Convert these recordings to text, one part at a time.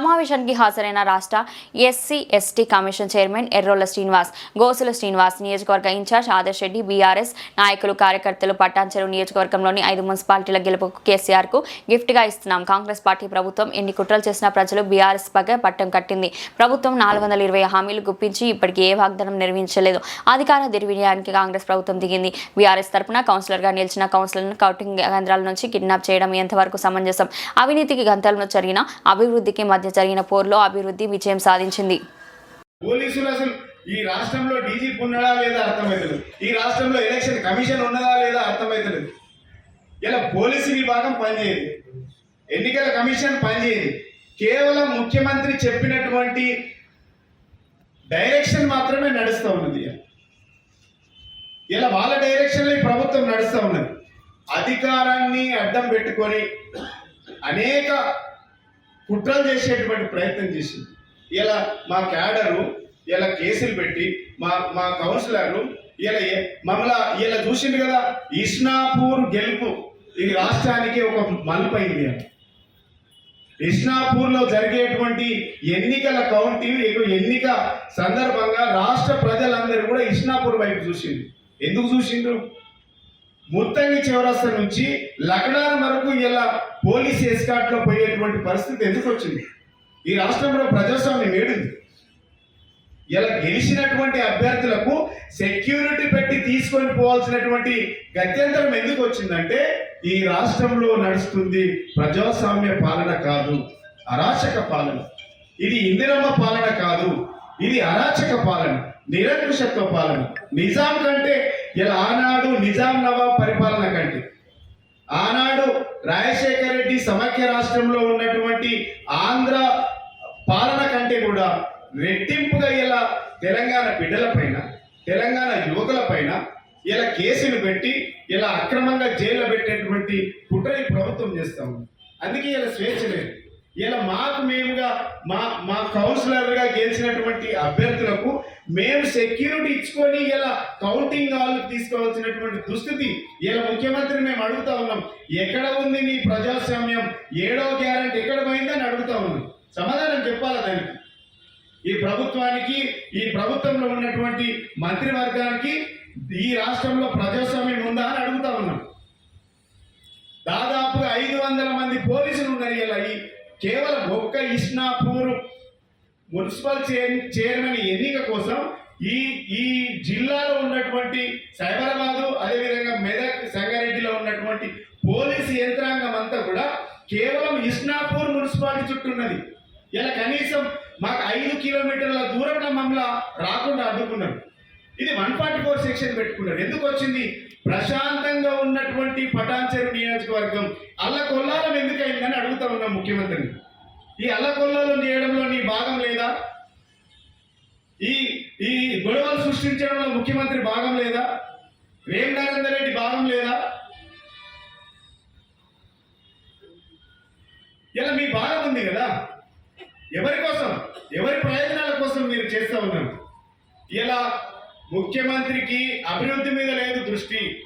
Vamos సమావేశానికి హాజరైన రాష్ట్ర SC ST commission chairman Errolla Srinivas Gosula Srinivas నియోజకవర్గ ఇన్ఛార్జ్ ఆదర్శ్ రెడ్డి బీఆర్ఎస్ నాయకులు కార్యకర్తలు పట్టాంచెరు నియోజకవర్గంలోని ఐదు మున్సిపాలిటీల గెలుపుకు కేసీఆర్కు గిఫ్ట్గా ఇస్తున్నాం. కాంగ్రెస్ పార్టీ ప్రభుత్వం ఎన్ని కుట్రలు చేసిన ప్రజలు బీఆర్ఎస్ పగ పట్టం కట్టింది. ప్రభుత్వం నాలుగు వందల ఇరవై హామీలు గుప్పించి ఇప్పటికీ ఏ వాగ్దానం నిర్వహించలేదు. అధికార దుర్వినియోగానికి కాంగ్రెస్ ప్రభుత్వం దిగింది. బీఆర్ఎస్ తరపున కౌన్సిలర్గా నిలిచిన కౌన్సిలర్ను కౌటింగ్ కేంద్రాల నుంచి కిడ్నాప్ చేయడం ఎంతవరకు సమంజసం? అవినీతికి గంతలను జరిగిన అభివృద్ధికి మధ్య జరిగిన పోరులో అభివృద్ధి విజయం సాధించింది. పోలీసులు అసలు ఈ రాష్ట్రంలో డీజీపీ ఉన్నదా లేదా అర్థమవుతుంది ఈ రాష్ట్రంలో ఎలక్షన్ కమిషన్ ఉన్నదా లేదా అర్థమవుతుంది ఇలా పోలీసు విభాగం పనిచేయదు. ఎన్నికల కమిషన్ పనిచేయదు. కేవలం ముఖ్యమంత్రి చెప్పినటువంటి డైరెక్షన్ మాత్రమే నడుస్తూ ఉన్నది. ఇలా వాళ్ళ డైరెక్షన్లో ఈ ప్రభుత్వం నడుస్తూ ఉన్నది. అధికారాన్ని అడ్డం పెట్టుకొని అనేక కుట్రలు చేసేటువంటి ప్రయత్నం చేసింది. ఇలా మా క్యాడరు ఇలా కేసులు పెట్టి మా మా కౌన్సిలర్లు ఇలా మమ్మల్ని ఇలా చూసింది కదా ఇస్నాపూర్ గెలుపు. ఇది రాష్ట్రానికి ఒక మలుపైంది అని ఇస్నాపూర్ జరిగేటువంటి ఎన్నికల కౌంటింగ్ ఎన్నిక సందర్భంగా రాష్ట్ర ప్రజలందరూ కూడా ఇస్నాపూర్ వైపు చూసింది ఎందుకు చూసిండ్రు? ముత్తంగి చివరస్త నుంచి లగ్నాల వరకు ఇలా పోలీస్ ఎస్కాట్లో పోయేటువంటి పరిస్థితి ఎందుకు వచ్చింది? ఈ రాష్ట్రంలో ప్రజాస్వామ్యం ఏడుంది? ఇలా గెలిచినటువంటి అభ్యర్థులకు సెక్యూరిటీ పెట్టి తీసుకొని పోవాల్సినటువంటి గత్యంతరం ఎందుకు వచ్చిందంటే ఈ రాష్ట్రంలో నడుస్తుంది ప్రజాస్వామ్య పాలన కాదు అరాచక పాలన. ఇది ఇందిరమ్మ పాలన కాదు ఇది అరాచక పాలన నిరంకుశత్వ పాలన. నిజాం కంటే ఇలా ఆనాడు నిజాం నవాబ్ పరిపాలన కంటే ఆనాడు రాజశేఖర రెడ్డి సమాఖ్య రాష్ట్రంలో ఉన్నటువంటి ఆంధ్ర పాలన కంటే కూడా రెట్టింపుగా ఇలా తెలంగాణ బిడ్డల పైన తెలంగాణ యువకుల పైన ఇలా కేసులు పెట్టి ఇలా అక్రమంగా జైల్లో పెట్టేటువంటి కుట్ర ప్రభుత్వం చేస్తా ఉంది. అందుకే ఇలా స్వేచ్ఛ లేదు. ఇలా మాకు మేముగా మా మా కౌన్సిలర్గా గెలిచినటువంటి అభ్యర్థులకు మేము సెక్యూరిటీ ఇచ్చుకొని ఇలా కౌంటింగ్ హాల్ తీసుకోవాల్సినటువంటి దుస్థితి ఇలా ముఖ్యమంత్రి మేము అడుగుతా ఉన్నాం. ఎక్కడ ఉంది నీ ప్రజాస్వామ్యం? ఏడో గ్యారంటీ ఎక్కడ పోయిందని అడుగుతా ఉన్నాం. సమాధానం చెప్పాలి దానికి? ఈ ప్రభుత్వానికి ఈ ప్రభుత్వంలో ఉన్నటువంటి మంత్రివర్గానికి ఈ రాష్ట్రంలో ప్రజాస్వామ్యం ఉందా అని అడుగుతా ఉన్నాం. దాదాపుగా ఐదు వందల మంది పోలీసులు ఉన్నారు ఇలా ఈ కేవలం ఒక్క ఇస్నాపూర్ మున్సిపల్ చైర్మన్ ఎన్నిక కోసం ఈ ఈ జిల్లాలో ఉన్నటువంటి సైబరాబాదు అదేవిధంగా మెదక్ సంగారెడ్డిలో ఉన్నటువంటి పోలీసు యంత్రాంగం అంతా కూడా కేవలం ఇస్నాపూర్ మున్సిపాలిటీ చుట్టూ ఉన్నది. ఇలా కనీసం మాకు ఐదు కిలోమీటర్ల దూరంలో మమ్మల్ని రాకుండా అడ్డుకున్నారు. ఇది వన్ ఫార్టీ ఫోర్ సెక్షన్ పెట్టుకున్నారు. ఎందుకు వచ్చింది? ప్రశాంతంగా ఉన్నటువంటి పటాన్చెరు నియోజకవర్గం అల్లకొల్లాలం ఎందుకైందని అడుగుతా ఉన్నాం ముఖ్యమంత్రిని. ఈ అల్లకొల్లాలం చేయడంలో నీ భాగం లేదా? ఈ ఈ గొడవలు సృష్టించడంలో ముఖ్యమంత్రి భాగం లేదా? రేమ్ నరేందర్ రెడ్డి భాగం లేదా? ఇలా మీ భాగం ఉంది కదా. ఎవరి కోసం? ఎవరి ప్రయోజనాల కోసం మీరు చేస్తూ ఉన్నారు? ఇలా ముఖ్యమంత్రికి అభివృద్ధి మీద లేదు దృష్టి.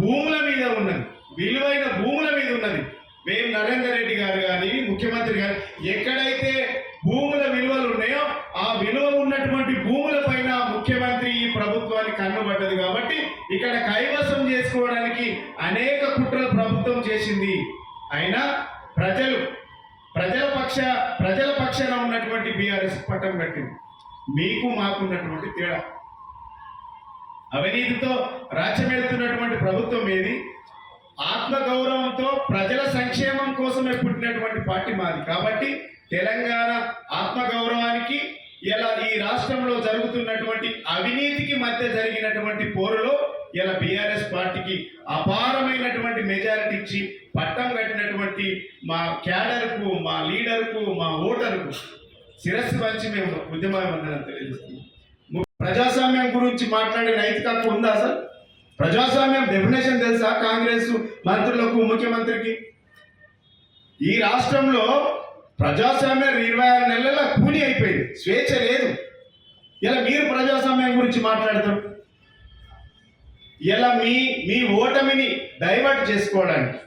భూముల మీద ఉన్నది. విలువైన భూముల మీద ఉన్నది. మేము నరేందర్ రెడ్డి గారు కానీ ముఖ్యమంత్రి గారు ఎక్కడైతే భూముల విలువలు ఉన్నాయో ఆ విలువ ఉన్నటువంటి భూముల పైన ముఖ్యమంత్రి ఈ ప్రభుత్వానికి కన్నుబడ్డది కాబట్టి ఇక్కడ కైవసం చేసుకోవడానికి అనేక కుట్రలు ప్రభుత్వం చేసింది. అయినా ప్రజలు ప్రజల పక్ష ప్రజల పక్షాన ఉన్నటువంటి బీఆర్ఎస్ పట్టం కట్టింది. మీకు మాకున్నటువంటి తేడా. అవినీతితో రాజ్యమెళ్తున్నటువంటి ప్రభుత్వం ఏది? ఆత్మగౌరవంతో ప్రజల సంక్షేమం కోసమే పుట్టినటువంటి పార్టీ మాది. కాబట్టి తెలంగాణ ఆత్మగౌరవానికి ఇలా ఈ రాష్ట్రంలో జరుగుతున్నటువంటి అవినీతికి మధ్య జరిగినటువంటి పోరులో ఇలా బీఆర్ఎస్ పార్టీకి అపారమైనటువంటి మెజారిటీ ఇచ్చి పట్టం కట్టినటువంటి మా క్యాడర్కు మా లీడర్కు మా ఓటర్కు శిరస్సు మంచి మేము ఉద్యమం తెలియజేస్తున్నాం. ము- ప్రజాస్వామ్యం గురించి మాట్లాడే నైతిక హక్కు ఉందా సార్? ప్రజాస్వామ్యం డెఫినేషన్ తెలుసా కాంగ్రెస్ మంత్రులకు ముఖ్యమంత్రికి? ఈ రాష్ట్రంలో ప్రజాస్వామ్యం ఇరవై ఆరు నెలల కూలి అయిపోయింది. స్వేచ్ఛ లేదు. ఇలా మీరు ప్రజాస్వామ్యం గురించి మాట్లాడతారు. ఇలా మీ మీ ఓటమిని డైవర్ట్ చేసుకోవడానికి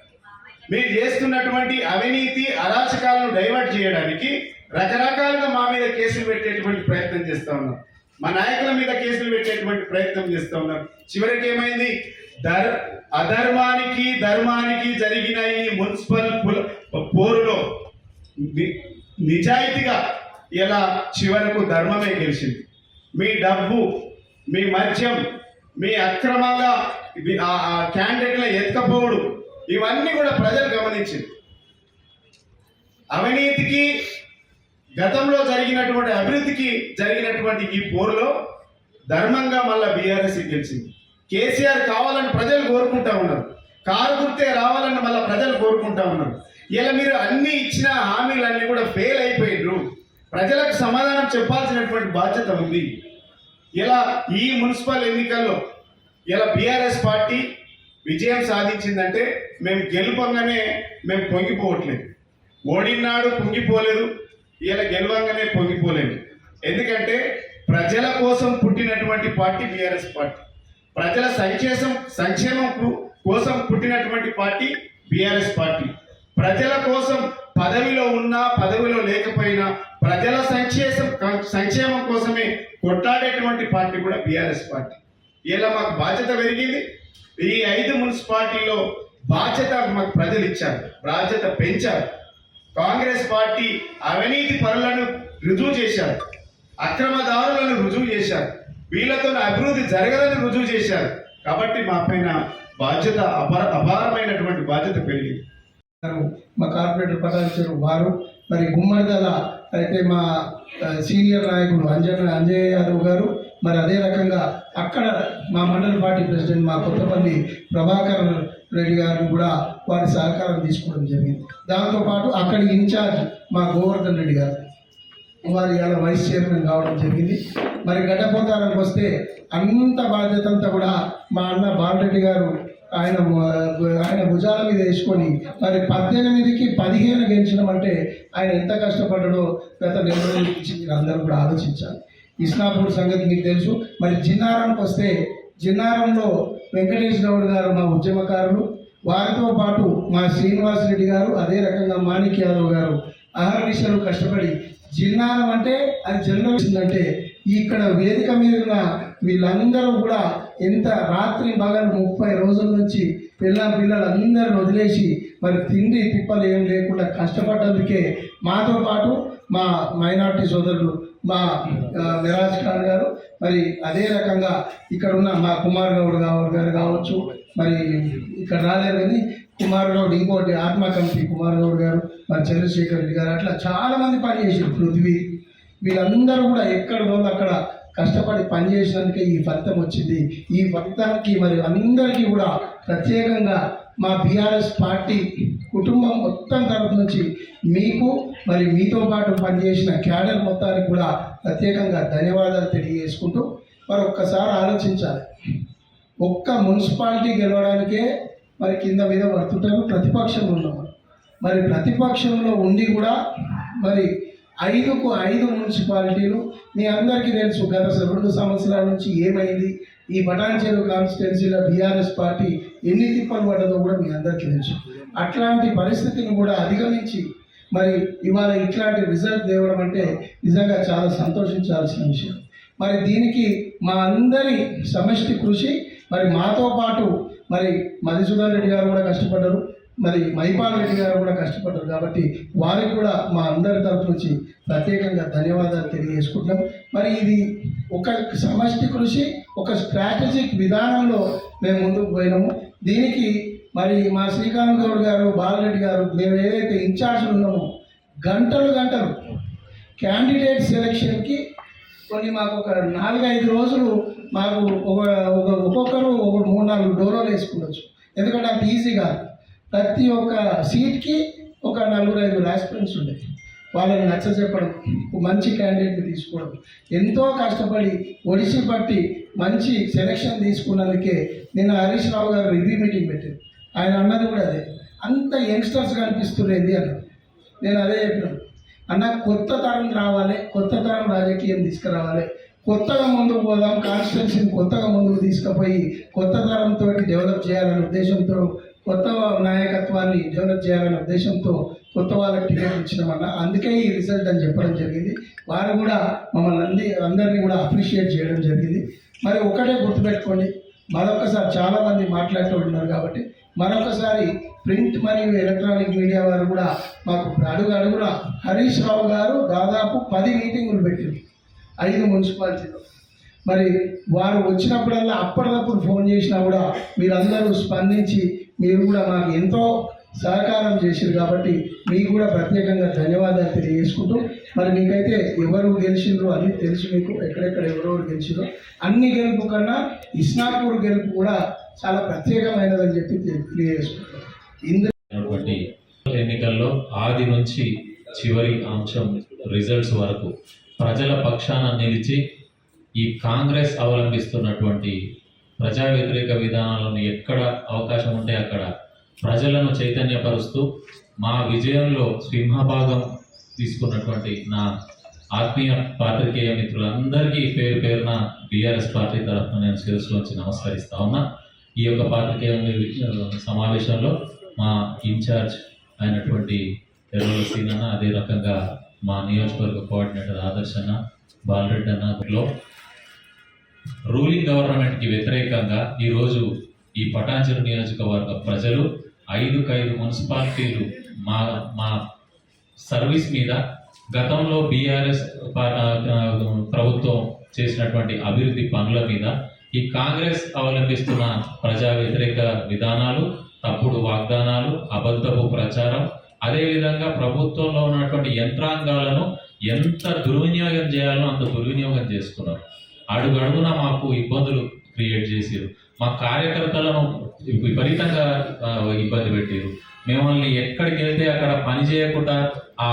మీరు చేస్తున్నటువంటి అవినీతి అరాచకాలను డైవర్ట్ చేయడానికి రకరకాలుగా మా మీద కేసులు పెట్టేటువంటి ప్రయత్నం చేస్తా ఉన్నారు మా నాయకుల మీద కేసులు పెట్టేటువంటి ప్రయత్నం చేస్తూ ఉన్నారు. చివరికి ఏమైంది? ధర్ అధర్మానికి ధర్మానికి జరిగిన ఈ మున్సిపల్ పోరులో నిజాయితీగా ఇలా చివరకు ధర్మమే గెలిచింది. మీ డబ్బు మీ మద్యం మీ అక్రమంగా ఆ ఆ క్యాండిడేట్ల ఇవన్నీ కూడా ప్రజలు గమనించింది. అవినీతికి గతంలో జరిగినటువంటి అభివృద్ధికి జరిగినటువంటి ఈ పోరులో ధర్మంగా మళ్ళా బీఆర్ఎస్ గెలిచింది. కేసీఆర్ కావాలని ప్రజలు కోరుకుంటా ఉన్నారు. కారు గుర్తే రావాలని మళ్ళీ ప్రజలు కోరుకుంటా ఉన్నారు. ఇలా మీరు అన్ని ఇచ్చిన హామీలన్నీ కూడా ఫెయిల్ అయిపోయిండ్రు ప్రజలకు సమాధానం చెప్పాల్సినటువంటి బాధ్యత ఉంది. ఇలా ఈ మున్సిపల్ ఎన్నికల్లో ఇలా బీఆర్ఎస్ పార్టీ విజయం సాధించిందంటే మేము గెలుపంగానే మేము పొంగిపోవట్లేదు. ఓడినాడు పొంగిపోలేదు. ఇలా గెలవంగానే పొంగిపోలేదు ఎందుకంటే ప్రజల కోసం పుట్టినటువంటి పార్టీ బీఆర్ఎస్ పార్టీ. ప్రజల సంక్షేమం సంక్షేమం కు- కోసం పుట్టినటువంటి పార్టీ బీఆర్ఎస్ పార్టీ. ప్రజల కోసం పదవిలో ఉన్నా పదవిలో లేకపోయినా ప్రజల సంక్షేమం సంక్షేమం కోసమే కొట్లాడేటువంటి పార్టీ కూడా బీఆర్ఎస్ పార్టీ. ఇలా మాకు బాధ్యత పెరిగింది. ఈ ఐదు మున్సిపాలిటీలో బాధ్యత మాకు ప్రజలు ఇచ్చారు. బాధ్యత పెంచారు. కాంగ్రెస్ పార్టీ అవినీతి పనులను రుజువు చేశారు. అక్రమదారులను రుజువు చేశారు. వీళ్ళతో అభివృద్ధి జరగదని రుజువు చేశారు. కాబట్టి మా పైన బాధ్యత అపార అపారమైనటువంటి బాధ్యత పెరిగింది. గారు మా కార్పొరేటర్ పటాచారు వారు మరి గుమ్మడిదల అయితే మా సీనియర్ నాయకుడు అంజయ్ అంజయ్ యాదవ్ గారు మరి అదే రకంగా అక్కడ మా మండల పార్టీ ప్రెసిడెంట్ మా కొత్తపల్లి ప్రభాకర్ రెడ్డి గారిని కూడా వారి సహకారం తీసుకోవడం జరిగింది. దాంతోపాటు అక్కడి ఇన్ఛార్జ్ మా గోవర్ధన్ రెడ్డి గారు. వారి ఇలా వైస్ చైర్మన్ కావడం జరిగింది. మరి గడ్డపోతానికి వస్తే అంత బాధ్యత అంతా కూడా మా అన్న బాలరెడ్డి గారు ఆయన ఆయన భుజాల మీద వేసుకొని మరి పద్దెనిమిదికి పదిహేను గెలిచినామంటే ఆయన ఎంత కష్టపడ్డాడో గత నెల నుంచి మీరు అందరూ కూడా ఆలోచించాలి. ఇస్నాపూర్ సంగతి మీకు తెలుసు. మరి జిన్నారంకి వస్తే జిన్నారంలో వెంకటేష్ గౌడ్ గారు మా ఉద్యమకారులు వారితో పాటు మా శ్రీనివాస్ రెడ్డి గారు అదే రకంగా మాణిక్ యాదవ్ గారు అహర్నిశలు కష్టపడి జిన్నారం అంటే అది జనరల్ ఇక్కడ వేదిక మీద ఉన్న వీళ్ళందరూ కూడా ఎంత రాత్రి పగలు ముప్పై రోజుల నుంచి పిల్ల పిల్లలందరిని వదిలేసి మరి తిండి తిప్పలు ఏం లేకుండా కష్టపడ్డందుకే మాతో పాటు మా మైనార్టీ సోదరులు మా విరాజ్ ఖాన్ గారు మరి అదే రకంగా ఇక్కడ ఉన్న మా కుమార్ గౌడ్ గారు గారు కావచ్చు మరి ఇక్కడ రాలేరు కానీ కుమార్ గౌడ్ ఇంకోటి ఆత్మ కమిటీ కుమార్ గౌడ్ గారు మరి చంద్రశేఖర్ రెడ్డి గారు అట్లా చాలామంది పనిచేసారు పృథ్వీ. వీళ్ళందరూ కూడా ఎక్కడ ఉందో అక్కడ కష్టపడి పనిచేసినందుకే ఈ ఫలితం వచ్చింది. ఈ ఫలితానికి మరి అందరికీ కూడా ప్రత్యేకంగా మా బీఆర్ఎస్ పార్టీ కుటుంబం మొత్తం తరపు నుంచి మీకు మరి మీతో పాటు పనిచేసిన క్యాడర్ మొత్తానికి కూడా ప్రత్యేకంగా ధన్యవాదాలు తెలియజేసుకుంటూ మరి ఒక్కసారి ఆలోచించాలి. ఒక్క మున్సిపాలిటీ గెలవడానికే మరి కింద మీద పడుతుంటారు ప్రతిపక్షంలో ఉన్నాం మరి ప్రతిపక్షంలో ఉండి కూడా మరి ఐదుకు ఐదు మున్సిపాలిటీలు మీ అందరికీ తెలుసు గత రెండు సంవత్సరాల నుంచి ఏమైంది ఈ పటాన్చెరు కాన్స్టిట్యున్సీలో బీఆర్ఎస్ పార్టీ ఎన్ని తిప్పలు పడ్డదో కూడా మీ అందరికీ తెలుసు. అట్లాంటి పరిస్థితిని కూడా అధిగమించి మరి ఇవాళ ఇట్లాంటి రిజల్ట్ తేవడం అంటే నిజంగా చాలా సంతోషించాల్సిన విషయం. మరి దీనికి మా అందరి సమష్టి కృషి మరి మాతో పాటు మరి మధుసూదన్ రెడ్డి గారు కూడా కష్టపడ్డారు. మరి మైపాల్ రెడ్డి గారు కూడా కష్టపడ్డారు కాబట్టి వారికి కూడా మా అందరి తరఫు నుంచి ప్రత్యేకంగా ధన్యవాదాలు తెలియజేసుకుంటున్నాం. మరి ఇది ఒక సమష్టి కృషి ఒక స్ట్రాటజిక్ విధానంలో మేము ముందుకు పోయినాము. దీనికి మరి మా శ్రీకాంత్ గౌడ్ గారు బాలరెడ్డి గారు మేము ఏదైతే ఇన్ఛార్జ్లు ఉన్నామో గంటలు గంటలు క్యాండిడేట్ సెలెక్షన్కి కొన్ని మాకు ఒక నాలుగైదు రోజులు మాకు ఒక ఒక ఒక్కొక్కరు ఒక మూడు నాలుగు డోలోలు వేసుకుండొచ్చు. ఎందుకంటే అంత ఈజీ కాదు. ప్రతి ఒక్క సీట్కి ఒక నలుగురు ఐదు ఆస్పిరెంట్స్ ఉండేది. వాళ్ళని నచ్చ చెప్పడం మంచి క్యాండిడేట్ని తీసుకోవడం. ఎంతో కష్టపడి ఒడిసి పట్టి మంచి సెలక్షన్ తీసుకున్నందుకే నేను హరీష్ రావు గారు రివ్యూ మీటింగ్ పెట్టాను ఆయన అన్నది కూడా అదే. అంత యంగ్స్టర్స్ కనిపిస్తున్నది అన్నారు నేను అదే చెప్పినాను అన్న కొత్త తరం రావాలి కొత్త తరం రాజకీయం తీసుకురావాలి. కొత్తగా ముందుకు పోదాం కాన్స్టిట్యున్సీని కొత్తగా ముందుకు తీసుకుపోయి కొత్త తరంతో డెవలప్ చేయాలనే ఉద్దేశంతో కొత్త నాయకత్వాన్ని డెవలప్ చేయాలనే ఉద్దేశంతో కొత్త వాళ్ళకి టికెట్ ఇచ్చినామన్న. అందుకే ఈ రిజల్ట్ అని చెప్పడం జరిగింది. వారు కూడా మమ్మల్ని అంది అందరినీ కూడా అప్రిషియేట్ చేయడం జరిగింది. మరి ఒకటే గుర్తుపెట్టుకోండి మరొకసారి చాలామంది మాట్లాడుతూ ఉన్నారు కాబట్టి మరొకసారి ప్రింట్ మరియు ఎలక్ట్రానిక్ మీడియా వారు కూడా మాకు అడుగు అడుగున హరీష్ రావు గారు దాదాపు పది మీటింగులు పెట్టారు ఐదు మున్సిపాలిటీలో. మరి వారు వచ్చినప్పుడల్లా అప్పటికప్పుడు ఫోన్ చేసినా కూడా మీరందరూ స్పందించి మీరు కూడా మాకు ఎంతో సహకారం చేశారు కాబట్టి మీకు కూడా ప్రత్యేకంగా ధన్యవాదాలు తెలియజేసుకుంటూ మరి మీకైతే ఎవరు గెలిచిండ్రో అన్ని తెలుసు మీకు ఎక్కడెక్కడ ఎవరెవరు గెలిచిండ్రో అన్ని గెలుపు కన్నా ఇస్నాపూర్ గెలుపు కూడా చాలా ప్రత్యేకమైనదని చెప్పి తెలియజేసుకుంటాం ఇందులో ఎన్నికల్లో ఆది నుంచి చివరి అంశం రిజల్ట్స్ వరకు ప్రజల పక్షాన నిలిచి ఈ కాంగ్రెస్ అవలంబిస్తున్నటువంటి ప్రజా వ్యతిరేక విధానాలను ఎక్కడ అవకాశం ఉంటే అక్కడ ప్రజలను చైతన్యపరుస్తూ మా విజయంలో సింహభాగం తీసుకున్నటువంటి నా ఆత్మీయ పాత్రికేయ మిత్రులందరికీ పేరు పేరున బీఆర్ఎస్ పార్టీ తరఫున నేను శిరస్సులోంచి నమస్కరిస్తా ఉన్నా. ఈ యొక్క పాత్రికేయ సమావేశంలో మా ఇన్ఛార్జ్ అయినటువంటి ఎర్రల సీనన్న అదే రకంగా మా నియోజకవర్గ కోఆర్డినేటర్ ఆదర్శన్న బాలరెడ్డి అన్నలో రూలింగ్ గవర్నమెంట్కి వ్యతిరేకంగా ఈరోజు ఈ పటాంచెరు నియోజకవర్గ ప్రజలు ఐదుకైదు మున్సిపాలిటీలు మా మా సర్వీస్ మీద గతంలో బీఆర్ఎస్ ప్రభుత్వం చేసినటువంటి అభివృద్ధి పనుల మీద ఈ కాంగ్రెస్ అవలంబిస్తున్న ప్రజా వ్యతిరేక విధానాలు తప్పుడు వాగ్దానాలు అబద్ధపు ప్రచారం అదేవిధంగా ప్రభుత్వంలో ఉన్నటువంటి యంత్రాంగాలను ఎంత దుర్వినియోగం చేయాలో అంత దుర్వినియోగం చేసుకున్నారు. అడుగడుగున మాకు ఇబ్బందులు క్రియేట్ చేసారు మా కార్యకర్తలను విపరీతంగా ఇబ్బంది పెట్టారు మిమ్మల్ని ఎక్కడికి వెళ్తే అక్కడ పని చేయకుండా ఆ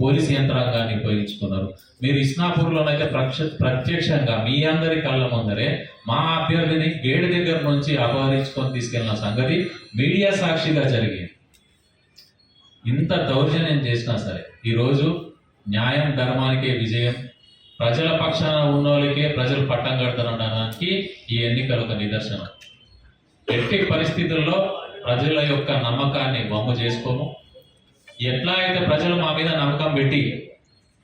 పోలీస్ యంత్రాంగాన్ని ఉపయోగించుకున్నారు. మీరు ఇస్నాపూర్లోనైతే ప్రక్ష ప్రత్యక్షంగా మీ అందరి కళ్ళ ముందరే మా అభ్యర్థిని గేడు దగ్గర నుంచి అపహరించుకొని తీసుకెళ్ళిన సంగతి మీడియా సాక్షిగా జరిగింది. ఇంత దౌర్జన్యం చేసినా సరే ఈరోజు న్యాయం ధర్మానికే విజయం ప్రజల పక్షాన ఉన్న వాళ్ళకే ప్రజలు పట్టం కడతారనడానికి ఈ ఎన్నికలు ఒక నిదర్శనం. ఎట్టి పరిస్థితుల్లో ప్రజల యొక్క నమ్మకాన్ని బొమ్మ చేసుకోము. ఎట్లా అయితే ప్రజలు మా మీద నమ్మకం పెట్టి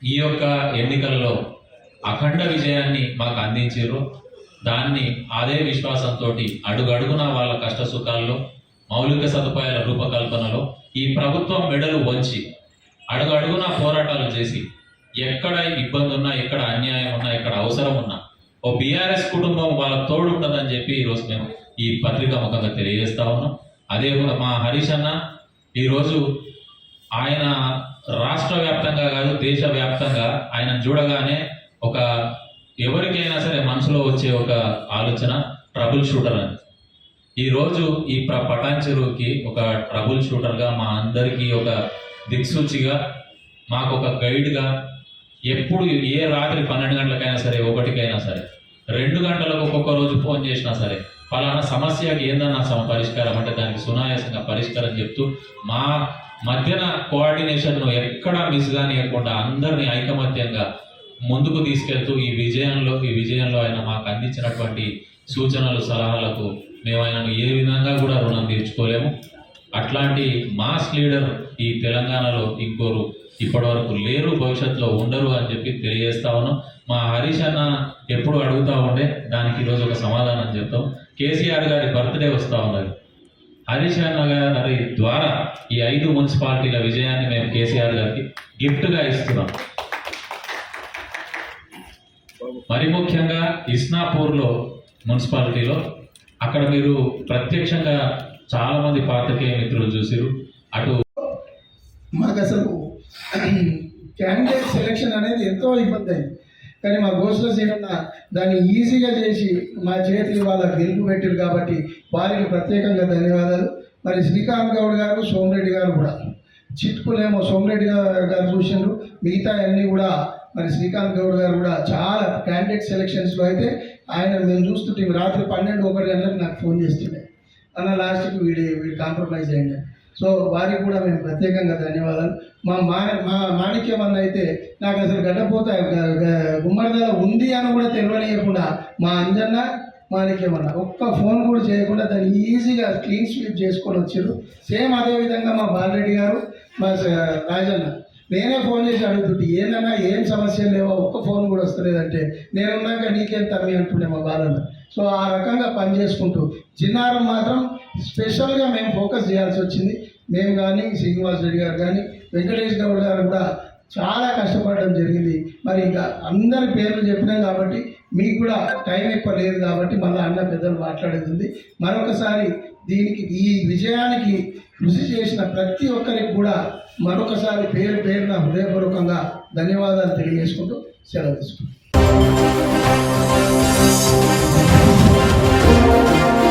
ఈ యొక్క ఎన్నికల్లో అఖండ విజయాన్ని మాకు అందించారు దాన్ని అదే విశ్వాసంతో అడుగడుగున వాళ్ళ కష్ట సుఖాల్లో మౌలిక సదుపాయాల రూపకల్పనలో ఈ ప్రభుత్వం మెడలు వంచి అడుగడుగున పోరాటాలు చేసి ఎక్కడ ఇబ్బంది ఉన్నా ఎక్కడ అన్యాయం ఉన్నా ఎక్కడ అవసరం ఉన్నా ఓ బీఆర్ఎస్ కుటుంబం వాళ్ళ తోడు ఉంటుందని చెప్పి ఈరోజు మేము ఈ పత్రిక ముఖంగా తెలియజేస్తా ఉన్నాం. అదే కూడా మా హరీష్ అన్న ఈరోజు ఆయన రాష్ట్ర వ్యాప్తంగా కాదు దేశ వ్యాప్తంగా ఆయన చూడగానే ఒక ఎవరికైనా సరే మనసులో వచ్చే ఒక ఆలోచన ట్రబుల్ షూటర్ అని. ఈరోజు ఈ ప్ర- పటాన్ చెరువుకి ఒక ట్రబుల్ షూటర్గా మా అందరికీ ఒక దిక్సూచిగా మాకు ఒక గైడ్గా ఎప్పుడు ఏ రాత్రి పన్నెండు గంటలకైనా సరే ఒకటికైనా సరే రెండు గంటలకు ఒక్కొక్క రోజు ఫోన్ చేసినా సరే ఫలానా సమస్యకి ఏందన్నా సమ పరిష్కారం అంటే దానికి సునాయాసంగా పరిష్కారం చెప్తూ మా మధ్యన కోఆర్డినేషన్ను ఎక్కడా మిస్ కానియకుండా అందరినీ ఐకమత్యంగా ముందుకు తీసుకెళ్తూ ఈ విజయంలో ఈ విజయంలో ఆయన మాకు అందించినటువంటి సూచనలు సలహాలకు మేము ఆయనను ఏ విధంగా కూడా రుణం తీర్చుకోలేము. అట్లాంటి మాస్ లీడర్ ఈ తెలంగాణలో ఇంకోరు ఇప్పటివరకు లేరు భవిష్యత్తులో ఉండరు అని చెప్పి తెలియజేస్తా ఉన్నాం. మా హరీష్ అన్న ఎప్పుడు అడుగుతా ఉండే దానికి ఈరోజు ఒక సమాధానం చెప్తాం. కేసీఆర్ గారి బర్త్డే వస్తూ ఉన్నది. హరీష్ అన్న గారి ద్వారా ఈ ఐదు మున్సిపాలిటీల విజయాన్ని మేము కేసీఆర్ గారికి గిఫ్ట్గా ఇస్తున్నాం. మరి ముఖ్యంగా ఇస్నాపూర్లో మున్సిపాలిటీలో అక్కడ మీరు ప్రత్యక్షంగా చాలా మంది పాత్రికేయ మిత్రులు చూసారు. అటు మాకు అసలు క్యాండిడేట్ సెలెక్షన్ అనేది ఎంతో ఇబ్బంది అయింది. కానీ మా గోసుల సీనన్న దాన్ని ఈజీగా చేసి మా చేతికి వాళ్ళ గెలుపు పెట్టారు కాబట్టి వారికి ప్రత్యేకంగా ధన్యవాదాలు. మరి శ్రీకాంత్ గౌడ్ గారు సోమిరెడ్డి గారు కూడా. చిట్టుకులేమో సోమరెడ్డి గారు గారు చూసిండ్రు. మిగతా అన్నీ కూడా మరి శ్రీకాంత్ గౌడ్ గారు కూడా చాలా క్యాండిడేట్ సెలెక్షన్స్లో అయితే ఆయన మేము చూస్తుంటే రాత్రి పన్నెండు ఒకటి గంటలకు నాకు ఫోన్ చేస్తుండే. అన్న లాస్ట్కి వీడి వీడు కాంప్రమైజ్ అయింది. సో వారికి కూడా మేము ప్రత్యేకంగా ధన్యవాదాలు. మా మా మా మాణిక్యం అన్న అయితే నాకు అసలు గడ్డపోత గుమ్మడిదల ఉంది అని కూడా తెలియనియకుండా మా అంజన్న మాణిక్యమన్న ఒక్క ఫోన్ కూడా చేయకుండా దాన్ని ఈజీగా క్లీన్ స్వీప్ చేసుకొని వచ్చారు సేమ్ అదేవిధంగా మా బాలరెడ్డి గారు మా రాజన్న. నేనే ఫోన్ చేసి అడుగుతుంటే ఏందన్నా ఏం సమస్యలు లేవో? ఒక్క ఫోన్ కూడా వస్తలేదంటే నేనున్నాక నీకేం తమ్మి అంటుండే మా బాలన్న. సో ఆ రకంగా పని చేసుకుంటూ చిన్నారం మాత్రం స్పెషల్గా మేము ఫోకస్ చేయాల్సి వచ్చింది. మేము కానీ శ్రీనివాస్ రెడ్డి గారు కానీ వెంకటేష్ గౌడ్ గారు కూడా చాలా కష్టపడడం జరిగింది. మరి ఇంకా అందరి పేర్లు చెప్పినాం కాబట్టి మీకు కూడా టైం ఎక్కువ లేదు కాబట్టి మళ్ళీ అన్న పెద్దలు మాట్లాడేది ఉంది. మరొకసారి దీనికి ఈ విజయానికి కృషి చేసిన ప్రతి ఒక్కరికి కూడా మరొకసారి పేరు పేరున హృదయపూర్వకంగా ధన్యవాదాలు తెలియజేసుకుంటూ సెలవు తీసుకుంటాం